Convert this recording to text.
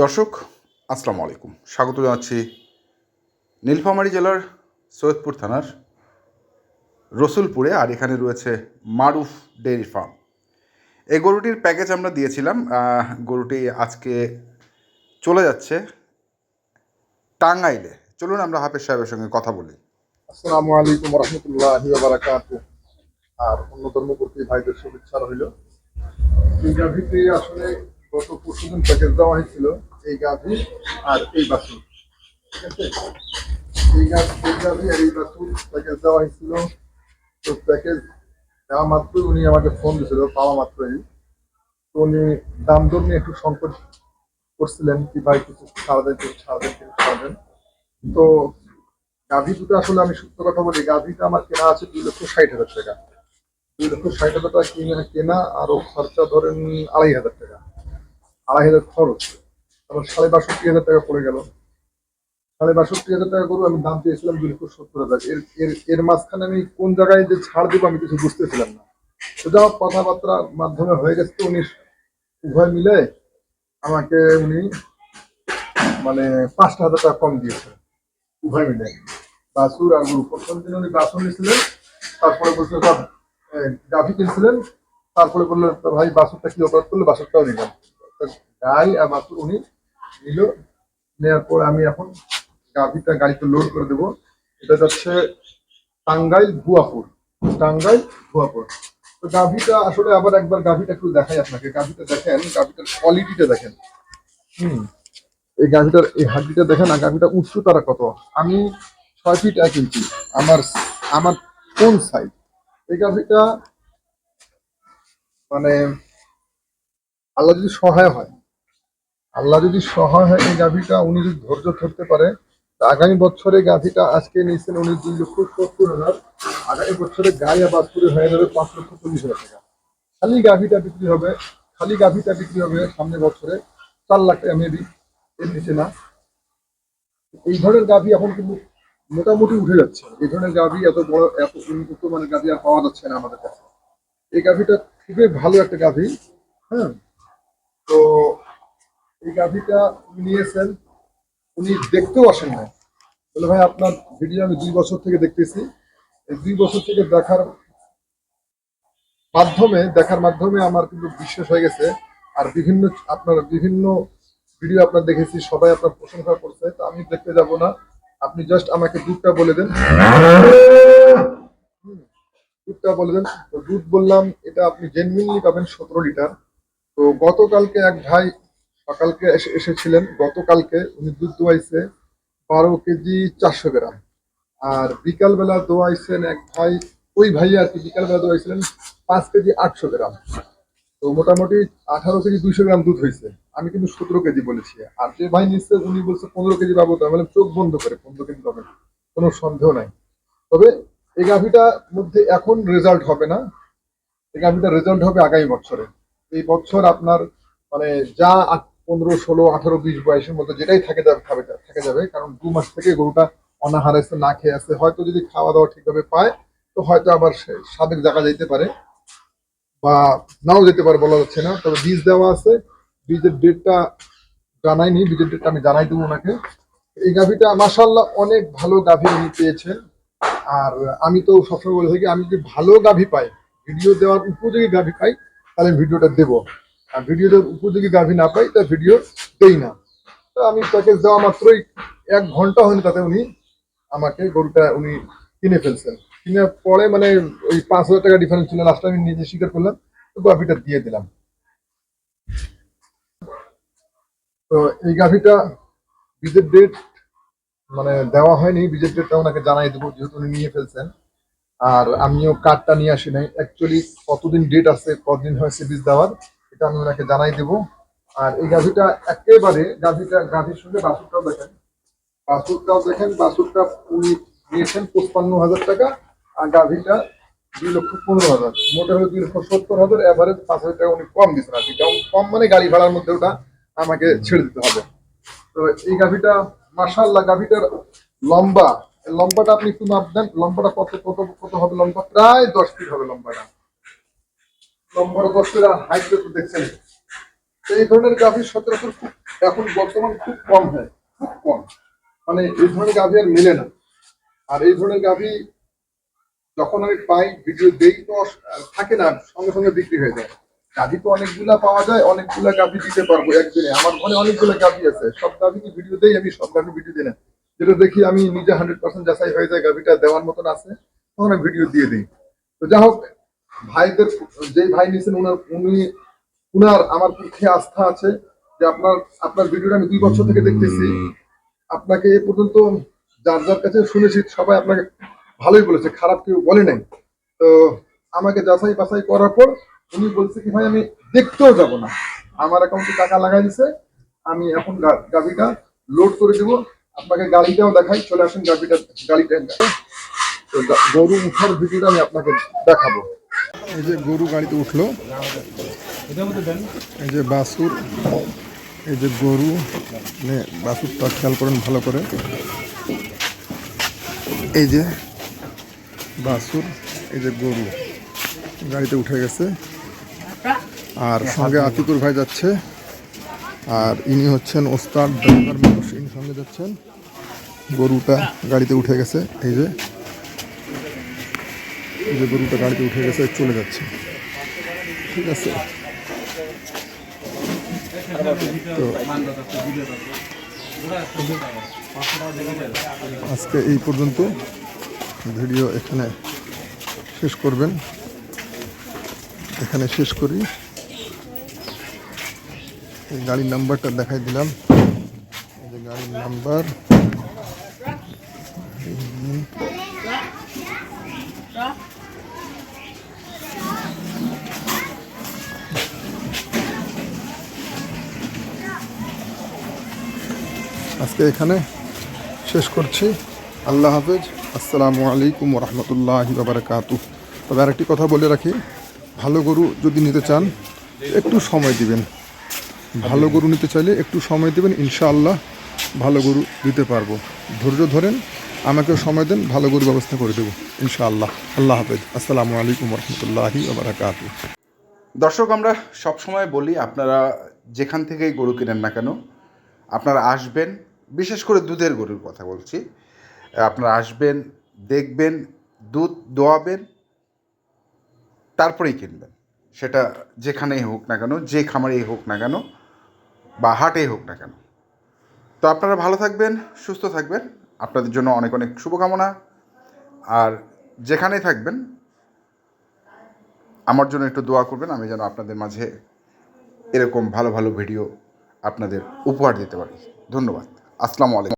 দর্শক, আসসালামু আলাইকুম। স্বাগত জানাচ্ছি নীলফামারী জেলার সৈয়দপুর থানার রসুলপুরে আর এখানে রয়েছে মারুফ ডেয়ারি ফার্ম। এই গরুটির প্যাকেজ আমরা দিয়েছিলাম। গরুটি আজকে চলে যাচ্ছে টাঙ্গাইলে। চলুন আমরা হাফেজ সাহেবের সঙ্গে কথা বলি। আসসালামু আলাইকুম রহমতুল্লাহ আর অন্য ধর্মপন্থী ভাইদের শুভেচ্ছা রইল। আসলে গত পরশুদিন প্যাকেজ দেওয়া হয়েছিল এই গাভী আর এই বাছুর। ঠিক আছে এই গাভী এই গাভী আর এই বাছুর প্যাকেজ দেওয়া হয়েছিল। তো প্যাকেজ দেওয়া মাত্রই উনি আমাকে ফোন দিয়েছিল, পাওয়া মাত্রই। তো উনি দাম দর নিয়ে একটু সংকট করছিলেন কি ভাই কিছু ছাড় দেন, কিছু ছাড় দেন, কিছু ছাড় তো গাভী দুটো আসলে আমি সত্য কথা বলি, গাভীটা আমার কেনা আছে দুই লক্ষ ষাট হাজার টাকা। দুই লক্ষ ষাট হাজার টাকা কিনে কেনা আরও খরচা ধরেন আড়াই হাজার টাকা। আড়াই হাজার খরচ। তারপর সাড়ে বাষট্টি হাজার টাকা পড়ে গেল। সাড়ে বাষট্টি হাজার টাকা করে আমি দাম পেয়েছিলাম দুই লক্ষ সত্তর হাজার। এর এর এর মাঝখানে আমি কোন জায়গায় যে ছাড় দেবো আমি কিছু বুঝতেছিলাম না। হোক, কথাবার্তার মাধ্যমে হয়ে গেছে উনি উভয় মিলে আমাকে উনি মানে পাঁচটা হাজার টাকা কম দিয়েছে উভয় মিলে। বাসুর আর গরু। প্রথম দিন উনি বাসুর নিয়েছিলেন, তারপরে বলছিল গাভি কিনছিলেন। তারপরে বললেন "তো ভাই বাসুরটা কি অপরাধ করল বাসুরটাও নিলাম। গাই আর বাসুর উনি নিল। নেওয়ার পর আমি এখন গাভিটা গাড়িতে লোড করে দেবো। এটা যাচ্ছে টাঙ্গাইল ভুয়াপুর। টাঙ্গাইল ভুয়াপুর। তো গাভিটা আসলে আবার একবার গাভিটা একটু দেখাই আপনাকে। গাভিটা দেখেন, গাভিটার কোয়ালিটিটা দেখেন। হুম। এই গাভিটার, এই হাড্ডিটা দেখেন না গাভিটা উচ্চতারা কত? আমি ছয় ফিট এক ইঞ্চি আমার আমার কোন সাইজ এই গাভিটা মানে আল্লাহ যদি সহায় হয়, আল্লাহ যদি সহায় হয় এই গাভিটা, উনি যদি ধৈর্য ধরতে পারে, তা আগামী বছরে গাভিটা আজকে নিয়েছেন উনি দুই লক্ষ সত্তর হাজার, আগামী বছরে গায়ে বাসপুরে হয়ে যাবে পাঁচ লক্ষ চল্লিশ হাজার টাকা। খালি গাভিটা বিক্রি হবে, খালি গাভিটা বিক্রি হবে সামনে বছরে চার লাখ টাকা মেবি, এর নিচে না। এই ধরনের গাভী এখন কিন্তু মোটামুটি উঠে যাচ্ছে। এই ধরনের গাভী এত বড়, এত উন্নত মানে গাভি আর পাওয়া যাচ্ছে না আমাদের কাছে। এই গাভিটা খুবই ভালো একটা গাভী হ্যাঁ। তো এই গাভিটা উনি নিয়েছেন, উনি দেখতেও আসেন না বলে, ভাই, আপনার ভিডিও আমি দুই বছর থেকে দেখতেছি। এই দুই বছর থেকে দেখার মাধ্যমে দেখার মাধ্যমে আমার কিন্তু বিশ্বাস হয়ে গেছে। আর বিভিন্ন, আপনার বিভিন্ন ভিডিও আপনার দেখেছি, সবাই আপনার প্রশংসা করছে। তো আমি দেখতে যাব না। আপনি জাস্ট আমাকে দুধটা বলে দেন। দুধটা বলে দেন। তো দুধ বললাম, এটা আপনি জেনুইনলি পাবেন সতেরো লিটার তো গতকালকে এক ভাই সকালকে এসে এসেছিলেন। গতকালকে উনি দুধ দোয়াইছে বারো কেজি চারশো গ্রাম। আর বিকালবেলা দোয়াইছেন এক ভাই, ওই ভাই আর কি বিকালবেলা দোয়াইছিলেন পাঁচ কেজি আটশো গ্রাম। তো মোটামুটি আঠারো কেজি দুইশো গ্রাম দুধ হয়েছে আমি কিন্তু সতেরো কেজি বলেছি। আর যে ভাই নিচ্ছে, উনি বলছে পনেরো কেজি পাবো। তো বললাম চোখ বন্ধ করে, পনেরো কেজি পাবেন কোনো সন্দেহ নাই। তবে এই গাভিটার মধ্যে এখন রেজাল্ট হবে না। এই গাভিটার রেজাল্ট হবে আগামী বছরে। এই বছর আপনার মানে যা পনেরো, ষোলো, আঠারো, বিশ বয়সের মধ্যে যেটাই থাকে যাবে, খাবে, থাকে যাবে, কারণ দু মাস থেকে গরুটা অনাহার আছে, না খেয়ে আছে, হয়তো যদি খাওয়া দাওয়া ঠিকভাবে পায়, তো হয়তো আবার সাবেক জায়গা যাইতে পারে বা নাও যেতে পারে বলা যাচ্ছে না, তবে বীজ দেওয়া আছে, বীজের ডেটটা জানাইনি, বীজের ডেটটা আমি জানাই দেবো ওনাকে। এই গাভিটা মাসাল্লাহ অনেক ভালো গাভী উনি পেয়েছেন, আর আমি তো সবসময় বলে থাকি, আমি যদি ভালো গাভি পাই, ভিডিও দেওয়ার উপযোগী গাভি পাই তাহলে ভিডিওটা দেবো। আর ভিডিও দেওয়ার উপযোগী গাভি না পাই তা ভিডিও দেই না। তো আমি প্যাকেজ দেওয়া মাত্রই এক ঘণ্টা হয়নি, তাতে উনি আমাকে গরুটা উনি কিনে ফেলছেন। কিনে পরে মানে ওই পাঁচ হাজার টাকা ডিফারেন্স ছিল লাস্টে আমি নিজে স্বীকার করলাম, তো গাভিটা দিয়ে দিলাম। তো এই গাভিটা বীজের ডেট মানে দেওয়া হয়নি, বীজের ডেটটা ওনাকে জানাই দেবো, যেহেতু উনি নিয়ে ফেলছেন। আর আমিও কার্ডটা নিয়ে আসি নাই। অ্যাকচুয়ালি কতদিন ডেট আছে, কতদিন হয়েছে বীজ দেওয়ার, এটা আমি ওনাকে জানাই দেবো। আর এই গাভিটা একেবারে, গাভিটা গাভির সঙ্গে বাসুরটাও দেখেন। বাসুরটাও দেখেন বাসুরটা উনি নিয়েছেন পঁচপান্ন হাজার টাকা, আর গাভিটা দুই লক্ষ পনেরো হাজার। মোটা হলো দুই লক্ষ সত্তর হাজার এভারেজ পাঁচ হাজার টাকা উনি কম দিচ্ছেন আর কি। কম মানে গাড়ি ভাড়ার মধ্যে ওটা আমাকে ছেড়ে দিতে হবে। তো এই গাভিটা মার্শাল্লাহ গাভিটার লম্বা লম্বাটা আপনি একটু মাপ দেন, লম্বাটা কত কত কত হবে লম্বা? প্রায় দশ ফিট হবে লম্বাটা। লম্বাটা দশ ফিট আর হাইট দেখছেন। তো এই ধরনের গাভী সচরাচর খুব, এখন বর্তমান খুব কম হয়, খুব কম। মানে এই ধরনের গাভী আর মেলে না। আর এই ধরনের গাভী যখন আমি পাই, ভিডিও দেই তো থাকে না, সঙ্গে সঙ্গে বিক্রি হয়ে যায়। গাভী তো অনেকগুলা পাওয়া যায়, অনেকগুলা গাভী দিতে পারব একদিনে। আমার ঘরে অনেকগুলো গাভী আছে। সব গাভী কি ভিডিও দেই, আমি সব গাভী ভিডিও দিই না। যেটা দেখি আমি নিজে হান্ড্রেড পার্সেন্ট যাচাই হয়ে যায় গাভীটা দেওয়ার মতন আছে তখন আমি ভিডিও দিয়ে দিই। তো যা হোক ভাইদের যে ভাই নিয়েছেন উনার উনি উনার আমার পক্ষে আস্থা আছে যে আপনার আপনার ভিডিওটা আমি দুই বছর থেকে দেখতেছি। আপনাকে এ পর্যন্ত যার যার কাছে শুনেছি সবাই আপনাকে ভালোই বলেছে খারাপ কেউ বলে নাই। তো আমাকে যাচাই বাছাই করার পর উনি বলছে কি ভাই আমি দেখতেও যাব না। আমার অ্যাকাউন্টে টাকা লাগাই দিছে আমি এখন গা- গাড়িটা লোড করে দেবো আপনাকে গাড়িটাও দেখাই, চলে আসেন গাড়িটা গাড়িটা তো গরু উঠার ভিডিওটা আমি আপনাকে দেখাবো। এই যে গরু গাড়িতে উঠল। এই যে বাসুর, এই যে গরু বাসুরটা খেয়াল করেন ভালো করে। এই যে বাসুর, এই যে গরু গাড়িতে উঠে গেছে। আর সঙ্গে আতিকুর ভাই যাচ্ছে। আর ইনি হচ্ছেন ওস্তাদ, ড্রাইভার সঙ্গে যাচ্ছেন। গরুটা গাড়িতে উঠে গেছে, এই যে। এই যে গরুটা গাড়িতে উঠে গেছে, চলে যাচ্ছে। ঠিক আছে। তো আজকে এই পর্যন্ত ভিডিও এখানে শেষ করবেন। এখানে শেষ করি। গাড়ির নাম্বারটা দেখাই দিলাম। যে গাড়ির নাম্বার আজকে এখানে শেষ করছি। আল্লাহ হাফেজ। আসসালামু আলাইকুম রহমতুল্লাহ বাবারকাতু তবে আরেকটি কথা বলে রাখি, ভালো গরু যদি নিতে চান, একটু সময় দিবেন। ভালো গরু নিতে চাইলে একটু সময় দেবেন, ইনশাআল্লাহ। ভালো গরু দিতে পারব। ধৈর্য ধরেন, আমাকেও সময় দেন, ভালো গরু ব্যবস্থা করে দেবো, ইনশাআল্লাহ। আল্লাহ হাফেজ। আসসালামু আলাইকুম রহমতুল্লাহি বাবারকাতু দর্শক, আমরা সবসময় বলি, আপনারা যেখান থেকেই গরু কেনেন না কেন, আপনারা আসবেন, বিশেষ করে দুধের গরুর কথা বলছি, আপনারা আসবেন, দেখবেন, দুধ দোয়াবেন, তারপরেই কিনবেন। সেটা যেখানেই হোক না কেন, যে খামারেই হোক না কেন, বা হাটেই হোক না কেন। তো আপনারা ভালো থাকবেন, সুস্থ থাকবেন। আপনাদের জন্য অনেক অনেক শুভকামনা। আর যেখানেই থাকবেন, আমার জন্য একটু দোয়া করবেন, আমি যেন আপনাদের মাঝে এরকম ভালো ভালো ভিডিও আপনাদের উপহার দিতে পারি। ধন্যবাদ। আসসালামু আলাইকুম।